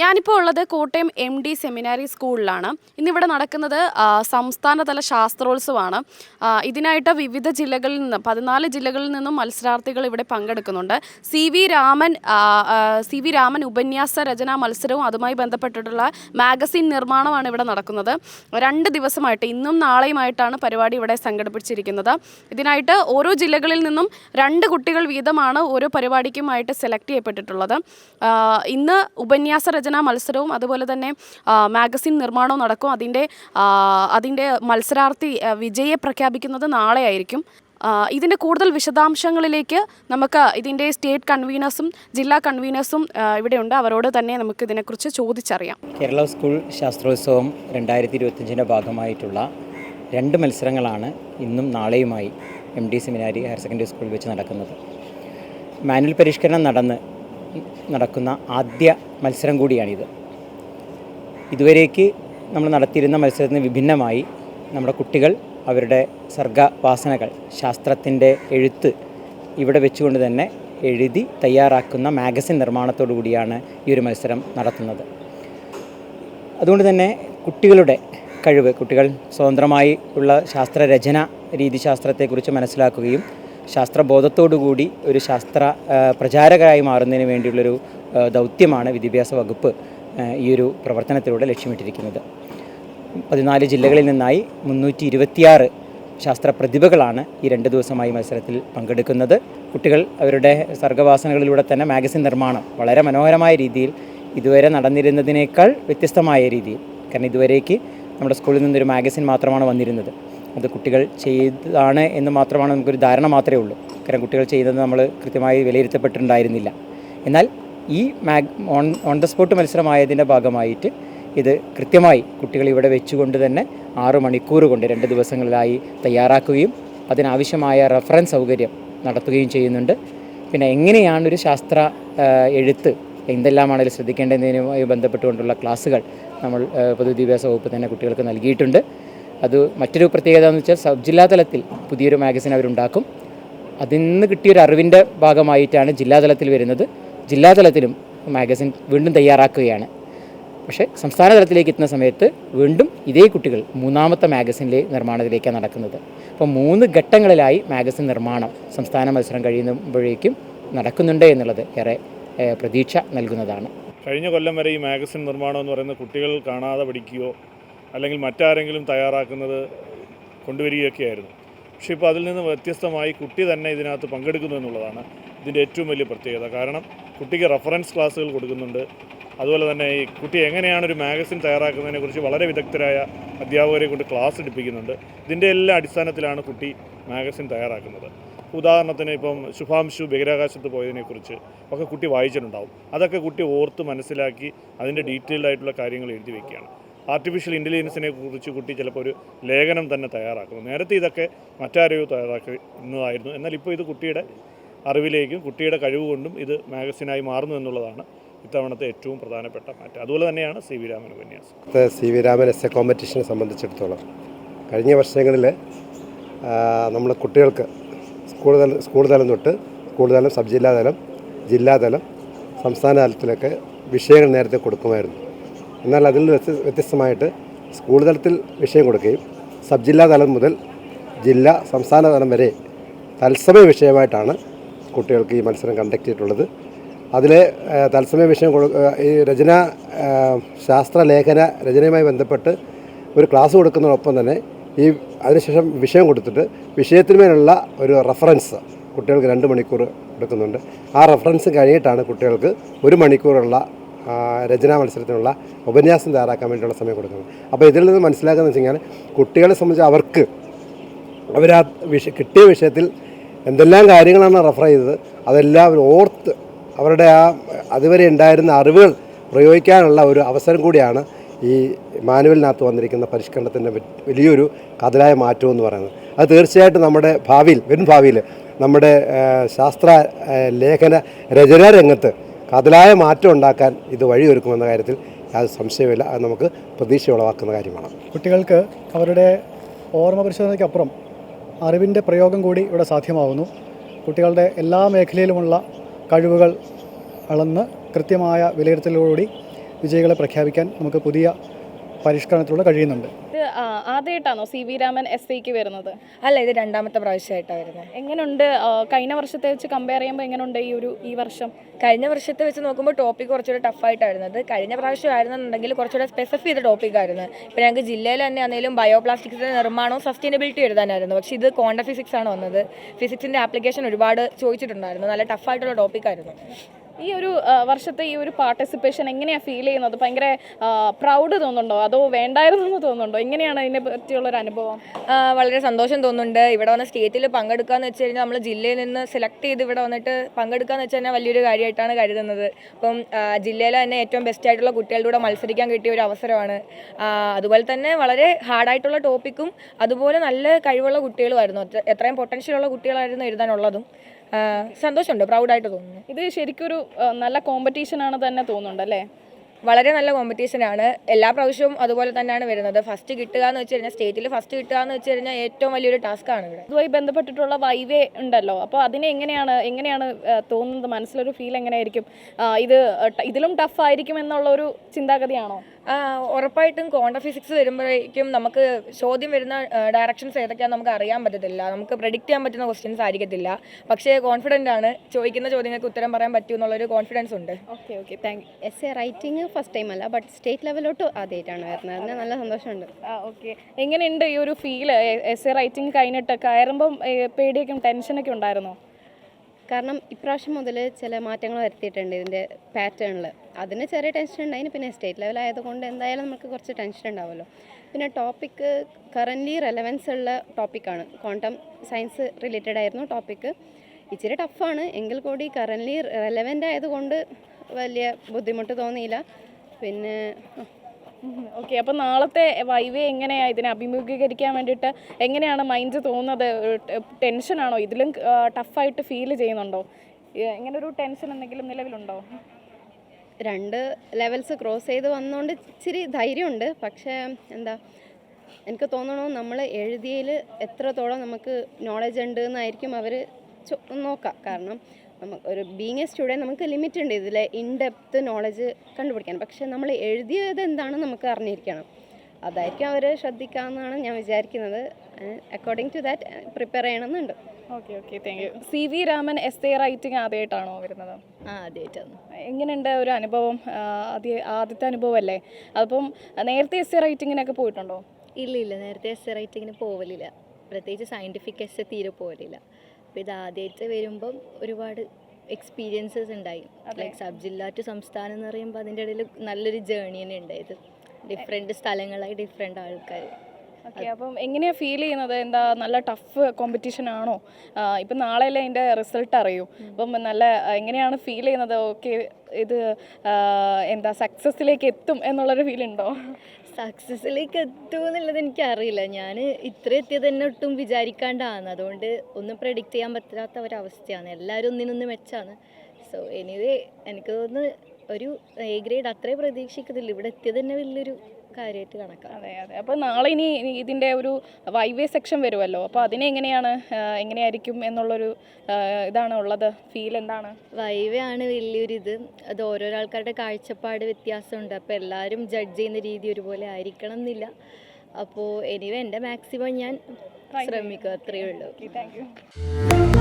ഞാനിപ്പോൾ ഉള്ളത് Kottayam M D സെമിനാരി സ്കൂളിലാണ് ഇന്നിവിടെ നടക്കുന്നത് സംസ്ഥാനതല ശാസ്ത്രോത്സവമാണ്. ഇതിനായിട്ട് വിവിധ ജില്ലകളിൽ നിന്ന് പതിനാല് ജില്ലകളിൽ നിന്നും മത്സരാർത്ഥികൾ ഇവിടെ പങ്കെടുക്കുന്നുണ്ട്. C V Raman C V Raman ഉപന്യാസ രചനാ മത്സരവും അതുമായി ബന്ധപ്പെട്ടിട്ടുള്ള മാഗസിൻ നിർമ്മാണമാണ് ഇവിടെ നടക്കുന്നത്. രണ്ട് ദിവസമായിട്ട് ഇന്നും നാളെയുമായിട്ടാണ് പരിപാടി ഇവിടെ സംഘടിപ്പിച്ചിരിക്കുന്നത്. ഇതിനായിട്ട് ഓരോ ജില്ലകളിൽ നിന്നും രണ്ട് കുട്ടികൾ വീതമാണ് ഓരോ പരിപാടിക്കുമായിട്ട് സെലക്ട് ചെയ്യപ്പെട്ടിട്ടുള്ളത്. ഇന്ന് ഉപന്യാസ രചനാ മത്സരവും അതുപോലെ തന്നെ മാഗസിൻ നിർമ്മാണവും നടക്കും. അതിന്റെ അതിന്റെ മത്സരാർത്ഥി വിജയെ പ്രഖ്യാപിക്കുന്നത് നാളെ ആയിരിക്കും ആ, ഇതിന്റെ കൂടുതൽ വിശദാംശങ്ങളിലേക്ക് നമുക്ക് ഇതിന്റെ സ്റ്റേറ്റ് കൺവീനേഴ്സും ജില്ലാ കൺവീനേഴ്സും ഇവിടെ ഇവിടെയുണ്ട്. അവരോട് തന്നെ നമുക്ക് ഇതിനെക്കുറിച്ച് ചോദിച്ചറിയാം. കേരള സ്കൂൾ ശാസ്ത്രോത്സവം രണ്ടായിരത്തി ഇരുപത്തഞ്ചിന്റെ ഭാഗമായിട്ടുള്ള രണ്ട് മത്സരങ്ങളാണ് ഇന്നും നാളെയുമായി M D seminary higher secondary സ്കൂളിൽ വെച്ച് നടക്കുന്നത്. മാനുവൽ പരിഷ്കരണം നടന്ന് നടക്കുന്ന ആദ്യ മത്സരം കൂടിയാണിത്. ഇതുവരേക്ക് നമ്മൾ നടത്തിയിരുന്ന മത്സരത്തിന് വിഭിന്നമായി നമ്മുടെ കുട്ടികൾ അവരുടെ സർഗവാസനകൾ ശാസ്ത്രത്തിന്റെ എഴുത്ത് ഇവിടെ വെച്ചുകൊണ്ട് തന്നെ എഴുതി തയ്യാറാക്കുന്ന മാഗസിൻ നിർമ്മാണത്തോടു കൂടിയാണ് ഈ ഒരു മത്സരം നടത്തുന്നത്. അതുകൊണ്ട് തന്നെ കുട്ടികളുടെ കഴിവ് കുട്ടികൾ സ്വതന്ത്രമായി ഉള്ള ശാസ്ത്രരചന രീതിശാസ്ത്രത്തെക്കുറിച്ച് മനസ്സിലാക്കുകയും ശാസ്ത്രബോധത്തോടുകൂടി ഒരു ശാസ്ത്ര പ്രചാരകരായി മാറുന്നതിന് വേണ്ടിയുള്ളൊരു ദൗത്യമാണ് വിദ്യാഭ്യാസ വകുപ്പ് ഈ ഒരു പ്രവർത്തനത്തിലൂടെ ലക്ഷ്യമിട്ടിരിക്കുന്നത്. പതിനാല് ജില്ലകളിൽ നിന്നായി മുന്നൂറ്റി ഇരുപത്തിയാറ് ശാസ്ത്ര പ്രതിഭകളാണ് ഈ രണ്ട് ദിവസമായി മത്സരത്തിൽ പങ്കെടുക്കുന്നത്. കുട്ടികൾ അവരുടെ സർഗവാസനകളിലൂടെ തന്നെ മാഗസിൻ നിർമ്മാണം വളരെ മനോഹരമായ രീതിയിൽ ഇതുവരെ നടന്നിരുന്നതിനേക്കാൾ വ്യത്യസ്തമായ രീതിയിൽ. കാരണം ഇതുവരേക്ക് നമ്മുടെ സ്കൂളിൽ നിന്നൊരു മാഗസിൻ മാത്രമാണ് വന്നിരുന്നത്. അത് കുട്ടികൾ ചെയ്തതാണ് എന്ന് മാത്രമാണ് നമുക്കൊരു ധാരണ മാത്രമേ ഉള്ളൂ. കാരണം കുട്ടികൾ ചെയ്തത് നമ്മൾ കൃത്യമായി വിലയിരുത്തപ്പെട്ടിട്ടുണ്ടായിരുന്നില്ല. എന്നാൽ ഈ മാഗ് ഓൺ ഓൺ ദ സ്പോട്ട് മത്സരമായതിന്റെ ഭാഗമായിട്ട് ഇത് കൃത്യമായി കുട്ടികൾ ഇവിടെ വെച്ചുകൊണ്ട് തന്നെ ആറു മണിക്കൂർ കൊണ്ട് രണ്ട് ദിവസങ്ങളിലായി തയ്യാറാക്കുകയും അതിനാവശ്യമായ റെഫറൻസ് സൗകര്യം നടത്തുകയും ചെയ്യുന്നുണ്ട്. പിന്നെ എങ്ങനെയാണ് ഒരു ശാസ്ത്ര എഴുത്ത് എന്തെല്ലാമാണെങ്കിലും ശ്രദ്ധിക്കേണ്ടതിനുമായി ബന്ധപ്പെട്ടുകൊണ്ടുള്ള ക്ലാസ്സുകൾ നമ്മൾ പൊതുവിദ്യാഭ്യാസ വകുപ്പ് തന്നെ കുട്ടികൾക്ക് നൽകിയിട്ടുണ്ട്. അത് മറ്റൊരു പ്രത്യേകത എന്ന് വെച്ചാൽ സബ് ജില്ലാ തലത്തിൽ പുതിയൊരു മാഗസിൻ അവരുണ്ടാക്കും. അതിൽ നിന്ന് കിട്ടിയൊരു അറിവിന്റെ ഭാഗമായിട്ടാണ് ജില്ലാതലത്തിൽ വരുന്നത്. ജില്ലാതലത്തിലും മാഗസിൻ വീണ്ടും തയ്യാറാക്കുകയാണ്. പക്ഷേ സംസ്ഥാന തലത്തിലേക്ക് എത്തുന്ന സമയത്ത് വീണ്ടും ഇതേ കുട്ടികൾ മൂന്നാമത്തെ മാഗസിനിലെ നിർമ്മാണത്തിലേക്കാണ് നടക്കുന്നത്. അപ്പോൾ മൂന്ന് ഘട്ടങ്ങളിലായി മാഗസിൻ നിർമ്മാണം സംസ്ഥാന മത്സരം കഴിയുമ്പോഴേക്കും നടക്കുന്നുണ്ട് എന്നുള്ളത് ഏറെ പ്രതീക്ഷ നൽകുന്നതാണ്. കഴിഞ്ഞ കൊല്ലം വരെ ഈ മാഗസിൻ നിർമ്മാണം എന്ന് പറയുന്നത് കുട്ടികൾ കാണാതെ പഠിക്കുകയോ അല്ലെങ്കിൽ മറ്റാരെങ്കിലും തയ്യാറാക്കുന്നത് കൊണ്ടുവരികയൊക്കെയായിരുന്നു. പക്ഷെ ഇപ്പോൾ അതിൽ നിന്ന് വ്യത്യസ്തമായി കുട്ടി തന്നെ ഇതിനകത്ത് പങ്കെടുക്കുന്നു എന്നുള്ളതാണ് ഇതിന്റെ ഏറ്റവും വലിയ പ്രത്യേകത. കാരണം കുട്ടിക്ക് റെഫറൻസ് ക്ലാസ്സുകൾ കൊടുക്കുന്നുണ്ട്. അതുപോലെ തന്നെ ഈ കുട്ടി എങ്ങനെയാണ് ഒരു മാഗസിൻ തയ്യാറാക്കുന്നതിനെക്കുറിച്ച് വളരെ വിദഗ്ധരായ അധ്യാപകരെ കൊണ്ട് ക്ലാസ് എടുപ്പിക്കുന്നുണ്ട്. ഇതിന്റെ എല്ലാ അടിസ്ഥാനത്തിലാണ് കുട്ടി മാഗസിൻ തയ്യാറാക്കുന്നത്. ഉദാഹരണത്തിന് ഇപ്പം ശുഭാംശു ബഹിരാകാശത്ത് പോയതിനെക്കുറിച്ച് ഒക്കെ കുട്ടി വായിച്ചിട്ടുണ്ടാവും. അതൊക്കെ കുട്ടി ഓർത്ത് മനസ്സിലാക്കി അതിന്റെ ഡീറ്റെയിൽഡ് ആയിട്ടുള്ള കാര്യങ്ങൾ എഴുതി വയ്ക്കുകയാണ് ആർട്ടിഫിഷ്യൽ ഇന്റലിജൻസിനെ കുറിച്ച് കുട്ടി ചിലപ്പോൾ ഒരു ലേഖനം തന്നെ തയ്യാറാക്കുന്നു. നേരത്തെ ഇതൊക്കെ മറ്റാരെയോ തയ്യാറാക്കുന്നതായിരുന്നു. എന്നാൽ ഇപ്പോൾ ഇത് കുട്ടിയുടെ അറിവിലേക്കും കുട്ടിയുടെ കഴിവ് കൊണ്ടും ഇത് മാഗസിനായി മാറുന്നു എന്നുള്ളതാണ് ഇത്തവണത്തെ ഏറ്റവും പ്രധാനപ്പെട്ട മാറ്റം. അതുപോലെ തന്നെയാണ് സി വി രാമൻ ഉപന്യാസം. C V Raman essay കോമ്പറ്റീഷനെ സംബന്ധിച്ചിടത്തോളം കഴിഞ്ഞ വർഷങ്ങളിൽ നമ്മൾ കുട്ടികൾക്ക് സ്കൂൾ തല സ്കൂൾ തലം തൊട്ട് സ്കൂൾ തലം സബ് ജില്ലാതലം ജില്ലാതലം സംസ്ഥാന തലത്തിലൊക്കെ വിഷയങ്ങൾ നേരത്തെ കൊടുക്കുമായിരുന്നു. എന്നാൽ അതിൽ വ്യത്യസ്തമായിട്ട് സ്കൂൾ തലത്തിൽ വിഷയം കൊടുക്കുകയും സബ് ജില്ലാ തലം മുതൽ ജില്ലാ സംസ്ഥാന തലം വരെ തത്സമയ വിഷയമായിട്ടാണ് കുട്ടികൾക്ക് ഈ മത്സരം കണ്ടക്ട് ചെയ്തിട്ടുള്ളത്. അതിലെ തത്സമയ വിഷയം ഈ രചന ആ, ശാസ്ത്ര ലേഖന രചനയുമായി ബന്ധപ്പെട്ട് ഒരു ക്ലാസ് കൊടുക്കുന്നതിനൊപ്പം തന്നെ ഈ അതിനുശേഷം വിഷയം കൊടുത്തിട്ട് വിഷയത്തിന്മേലുള്ള ഒരു റെഫറൻസ് കുട്ടികൾക്ക് രണ്ട് മണിക്കൂർ എടുക്കുന്നുണ്ട്. ആ റെഫറൻസ് കഴിഞ്ഞിട്ടാണ് കുട്ടികൾക്ക് ഒരു മണിക്കൂറുള്ള രചനാ മത്സരത്തിനുള്ള ഉപന്യാസം തയ്യാറാക്കാൻ വേണ്ടിയുള്ള സമയം കൊടുക്കുന്നത്. അപ്പോൾ ഇതിൽ നിന്ന് മനസ്സിലാക്കുന്നത് വെച്ച് കഴിഞ്ഞാൽ കുട്ടികളെ സംബന്ധിച്ച് അവർക്ക് അവരാ വിഷ കിട്ടിയ വിഷയത്തിൽ എന്തെല്ലാം കാര്യങ്ങളാണ് റെഫർ ചെയ്തത് അതെല്ലാം അവർ ഓർത്ത് അവരുടെ ആ അതുവരെ ഉണ്ടായിരുന്ന അറിവുകൾ പ്രയോഗിക്കാനുള്ള ഒരു അവസരം കൂടിയാണ് ഈ മാനുവലിനകത്ത് വന്നിരിക്കുന്ന പരിഷ്കരണത്തിന്റെ വലിയൊരു കഥലായ മാറ്റം എന്ന് പറയുന്നത്. അത് തീർച്ചയായിട്ടും നമ്മുടെ ഭാവിയിൽ വരും ഭാവിയിൽ നമ്മുടെ ശാസ്ത്ര ലേഖന രചനാ കഥലായ മാറ്റം ഉണ്ടാക്കാൻ ഇത് വഴിയൊരുക്കുമെന്ന കാര്യത്തിൽ യാതൊരു സംശയമില്ല അത് നമുക്ക് പ്രതീക്ഷ ഉളവാക്കുന്ന കാര്യമാണ്. കുട്ടികൾക്ക് അവരുടെ ഓർമ്മ പരിശോധനയ്ക്കപ്പുറം അറിവിന്റെ പ്രയോഗം കൂടി ഇവിടെ സാധ്യമാകുന്നു കുട്ടികളുടെ എല്ലാ മേഖലയിലുമുള്ള കഴിവുകൾ അളന്ന് കൃത്യമായ വിലയിരുത്തലോടുകൂടി വിജയികളെ പ്രഖ്യാപിക്കാൻ നമുക്ക് പുതിയ പരിഷ്കരണത്തിലൂടെ കഴിയുന്നുണ്ട്. ആദ്യമായിട്ടാണോ സി വി രാമൻ എസ് ഐക്ക് വരുന്നത്? അല്ല ഇത് രണ്ടാമത്തെ പ്രാവശ്യമായിട്ടാണ് വരുന്നത്. എങ്ങനെയുണ്ട് കഴിഞ്ഞ വർഷത്തെ വെച്ച് കമ്പയർ ചെയ്യുമ്പോൾ എങ്ങനെയുണ്ട് ഈ ഒരു ഈ വർഷം? കഴിഞ്ഞ വർഷത്തെ വെച്ച് നോക്കുമ്പോൾ ടോപ്പിക് കുറച്ചുകൂടെ ടഫായിട്ടായിരുന്നത് കഴിഞ്ഞ പ്രാവശ്യം ആയിരുന്നുണ്ടെങ്കിൽ കുറച്ചുകൂടെ സ്പെസിഫൈ ചെയ്ത ടോപ്പിക് ആയിരുന്നു. ഇപ്പോൾ ഞങ്ങൾക്ക് ജില്ലയിൽ തന്നെ ആണെങ്കിലും ബയോപ്ലാസ്റ്റിക്സിന്റെ നിർമ്മാണവും സസ്റ്റൈനബിലിറ്റി എഴുതാനായിരുന്നു. പക്ഷേ ഇത് കോണ്ട ഫിസിക്സ് ആണ് വന്നത്. ഫിസിക്സിന്റെ ആപ്ലിക്കേഷൻ ഒരുപാട് ചോദിച്ചിട്ടുണ്ടായിരുന്നു. നല്ല ടഫായിട്ടുള്ള ടോപ്പിക്കായിരുന്നു ഈ ഒരു വർഷത്തെ ഈ ഒരു പാർട്ടിസിപ്പേഷൻ എങ്ങനെയാണ് ഫീൽ ചെയ്യുന്നത്? ഭയങ്കര പ്രൗഡ് തോന്നുന്നുണ്ടോ? അതോ വേണ്ടായിരുന്നു എന്ന് തോന്നുന്നുണ്ടോ? എങ്ങനെയാണ് അതിനെ പറ്റിയുള്ള ഒരു അനുഭവം? വളരെ സന്തോഷം തോന്നുന്നുണ്ട്. ഇവിടെ വന്ന സ്റ്റേറ്റിൽ പങ്കെടുക്കുക എന്ന് വെച്ച് കഴിഞ്ഞാൽ നമ്മൾ ജില്ലയിൽ നിന്ന് സെലക്ട് ചെയ്ത് ഇവിടെ വന്നിട്ട് പങ്കെടുക്കുക എന്ന് വെച്ച് കഴിഞ്ഞാൽ വലിയൊരു കാര്യമായിട്ടാണ് കരുതുന്നത്. അപ്പം ജില്ലയിൽ ജില്ലയിലെ തന്നെ ഏറ്റവും ബെസ്റ്റ് ആയിട്ടുള്ള കുട്ടികളുടെ കൂടെ മത്സരിക്കാൻ കിട്ടിയ ഒരു അവസരമാണ്. അതുപോലെ തന്നെ വളരെ ഹാർഡായിട്ടുള്ള ടോപ്പിക്കും അതുപോലെ നല്ല കഴിവുള്ള കുട്ടികളുമായിരുന്നു. എത്രയും എത്രയും പൊട്ടൻഷ്യലുള്ള കുട്ടികളായിരുന്നു എഴുതാനുള്ളതും. സന്തോഷമുണ്ട്. പ്രൗഡായിട്ട് തോന്നുന്നു. ഇത് ശരിക്കും ഒരു നല്ല കോമ്പറ്റീഷൻ ആണ് തന്നെ തോന്നുന്നുണ്ട് അല്ലേ? വളരെ നല്ല കോമ്പറ്റീഷനാണ് എല്ലാ പ്രാവശ്യവും അതുപോലെ തന്നെയാണ് വരുന്നത്. ഫസ്റ്റ് കിട്ടുക എന്ന് വെച്ച് കഴിഞ്ഞാൽ സ്റ്റേറ്റിൽ ഫസ്റ്റ് കിട്ടുക എന്ന് വെച്ച് കഴിഞ്ഞാൽ ഏറ്റവും വലിയൊരു ടാസ്ക്കാണ് ഇവിടെ. അതുമായി ബന്ധപ്പെട്ടിട്ടുള്ള വൈവേ ഉണ്ടല്ലോ. അപ്പോൾ അതിനെ എങ്ങനെയാണ് എങ്ങനെയാണ് തോന്നുന്നത്? മനസ്സിലൊരു ഫീൽ എങ്ങനെയായിരിക്കും? ഇത് ഇതിലും ടഫ് ആയിരിക്കും എന്നുള്ള ഒരു ചിന്താഗതിയാണോ ഉറപ്പായിട്ടും ക്വാണ്ട ഫിസിക്സ് വരുമ്പോഴേക്കും നമുക്ക് ചോദ്യം വരുന്ന ഡയറക്ഷൻസ് ഏതൊക്കെയാണെന്ന് നമുക്ക് അറിയാൻ പറ്റത്തില്ല. നമുക്ക് പ്രഡിക്റ്റ് ചെയ്യാൻ പറ്റുന്ന ക്വസ്റ്റ്യൻസ് ആയിരിക്കത്തില്ല. പക്ഷേ കോൺഫിഡന്റ് ആണ്. ചോദിക്കുന്ന ചോദ്യങ്ങൾക്ക് ഉത്തരം പറയാൻ പറ്റുമെന്നുള്ളൊരു കോൺഫിഡൻസ് ഉണ്ട്. Okay okay thank you essay writing first time അല്ല ബട്ട് സ്റ്റേറ്റ് ലെവലോട്ട് ആദ്യമായിട്ടാണ് വരുന്നത്. അതിന് നല്ല സന്തോഷമുണ്ട്. ഓക്കെ എങ്ങനെയുണ്ട് ഈ ഒരു ഫീൽ എസ് എ റൈറ്റിംഗ് കഴിഞ്ഞിട്ട് കയറുമ്പം പേടിയൊക്കെ ടെൻഷനൊക്കെ ഉണ്ടായിരുന്നോ? കാരണം ഇപ്രാവശ്യം മുതൽ ചില മാറ്റങ്ങൾ വരുത്തിയിട്ടുണ്ട് ഇതിന്റെ പാറ്റേണിൽ അതിന് ചെറിയ ടെൻഷൻ ഉണ്ടായിന് പിന്നെ സ്റ്റേറ്റ് ലെവൽ ആയതുകൊണ്ട് എന്തായാലും നമുക്ക് കുറച്ച് ടെൻഷൻ ഉണ്ടാവുമല്ലോ. പിന്നെ ടോപ്പിക്ക് കറന്റ്ലി റെലവൻസ് ഉള്ള ടോപ്പിക്കാണ് ക്വാണ്ടം സയൻസ് റിലേറ്റഡ് ആയിരുന്നു ടോപ്പിക്ക് ഇച്ചിരി ടഫാണ് എങ്കിൽ കൂടി കറന്റ്ലി റെലവന്റ് ആയതുകൊണ്ട് വലിയ ബുദ്ധിമുട്ട് തോന്നിയില്ല. പിന്നെ ഓക്കെ അപ്പോൾ നാളത്തെ വൈവേ എങ്ങനെയാണ് ഇതിനെ അഭിമുഖീകരിക്കാൻ വേണ്ടിയിട്ട് എങ്ങനെയാണ് മൈൻഡ് തോന്നുന്നത്? ടെൻഷനാണോ ഇതിലും ടഫായിട്ട് ഫീൽ ചെയ്യുന്നുണ്ടോ? എങ്ങനെ ഒരു ടെൻഷൻ എന്തെങ്കിലും നിലവിലുണ്ടോ? രണ്ട് ലെവൽസ് ക്രോസ് ചെയ്ത് വന്നുകൊണ്ട് ഇച്ചിരി ധൈര്യമുണ്ട്. പക്ഷേ എന്താ എനിക്ക് തോന്നണു നമ്മൾ എഴുതിയതിൽ എത്രത്തോളം നമുക്ക് നോളജ് ഉണ്ട് എന്നായിരിക്കും അവർ നോക്കാം. കാരണം നമുക്ക് ഒരു ബീങ് എ സ്റ്റുഡന്റ് നമുക്ക് ലിമിറ്റ് ഉണ്ട്. ഇതിലെ ഇൻ ഡെപ്ത് നോളജ് കണ്ടുപിടിക്കാൻ. പക്ഷേ നമ്മൾ എഴുതിയത് എന്താണെന്ന് നമുക്ക് അറിഞ്ഞിരിക്കണം. അതായിരിക്കും അവർ ശ്രദ്ധിക്കാമെന്നാണ് ഞാൻ വിചാരിക്കുന്നത്. അക്കോർഡിംഗ് ടു ദാറ്റ് പ്രിപ്പയർ ചെയ്യണമെന്നുണ്ട്. Okay okay thank you C V Raman essay writing ആദ്യമായിട്ടാണോ വരുന്നത്? ആ ആദ്യമായിട്ടാണ് എങ്ങനെയുണ്ട് ഒരു അനുഭവം? ആദ്യ ആദ്യത്തെ അനുഭവം അല്ലേ അപ്പം നേരത്തെ എസ് എ റൈറ്റിങ്ങിനൊക്കെ പോയിട്ടുണ്ടോ? ഇല്ല ഇല്ല നേരത്തെ എസ് എ റൈറ്റിങ്ങിന് പോവലില്ല. പ്രത്യേകിച്ച് സയന്റിഫിക് എസ് എ തീരെ പോവലില്ല. അപ്പോൾ ഇത് ആദ്യമായിട്ട് വരുമ്പം ഒരുപാട് എക്സ്പീരിയൻസസ് ഉണ്ടായി. ലൈക്ക് സബ് ജില്ല ടു സംസ്ഥാനം എന്ന് പറയുമ്പോൾ അതിന്റെ ഇടയിൽ നല്ലൊരു ജേണി തന്നെ ഉണ്ടായത്. ഡിഫറെന്റ് സ്ഥലങ്ങളായി ഡിഫറെന്റ് ആൾക്കാർ ഓക്കെ അപ്പം എങ്ങനെയാണ് ഫീൽ ചെയ്യുന്നത്? എന്താ നല്ല ടഫ് കോമ്പറ്റീഷൻ ആണോ? ഇപ്പം ഇപ്പം നാളെയല്ലേ അതിന്റെ റിസൾട്ട് അറിയൂ. അപ്പം നല്ല എങ്ങനെയാണ് ഫീൽ ചെയ്യുന്നത്? ഓക്കെ ഇത് എന്താ സക്സസ്സിലേക്ക് എത്തും എന്നുള്ളൊരു ഫീൽ ഉണ്ടോ? സക്സസ്സിലേക്ക് എത്തുമോ എന്നുള്ളത് എനിക്കറിയില്ല. ഞാൻ ഇത്ര എത്തിയത് തന്നെ ഒട്ടും വിചാരിക്കാണ്ടാണ് അതുകൊണ്ട് ഒന്നും പ്രഡിക്റ്റ് ചെയ്യാൻ പറ്റാത്ത ഒരവസ്ഥയാണ്. എല്ലാവരും ഒന്നിനൊന്ന് മെച്ചാണ്. സോ എനിവേ എനിക്ക് തോന്നുന്നു ഒരു എ ഗ്രേഡ് അത്രേ പ്രതീക്ഷിക്കുന്നില്ല ഇവിടെ എത്തിയത് തന്നെ വലിയൊരു കാര്യമായിട്ട് കണക്കാണ് അതെ അതെ. അപ്പോൾ നാളെ ഇനി ഇതിന്റെ ഒരു വൈവേ സെക്ഷൻ വരുമല്ലോ. അപ്പോൾ അതിനെ എങ്ങനെയാണ് എങ്ങനെയായിരിക്കും എന്നുള്ളൊരു ഇതാണ് ഉള്ളത്. ഫീൽ എന്താണ്? വൈവേ ആണ് വലിയൊരു ഇത് അത് ഓരോരോ ആൾക്കാരുടെ കാഴ്ചപ്പാട് വ്യത്യാസമുണ്ട്. അപ്പോൾ എല്ലാവരും ജഡ്ജ് ചെയ്യുന്ന രീതി ഒരുപോലെ ആയിരിക്കണം എന്നില്ല. അപ്പോൾ എനിവേ എന്റെ മാക്സിമം ഞാൻ ശ്രമിക്കും. അത്രയേ ഉള്ളൂ. Thank you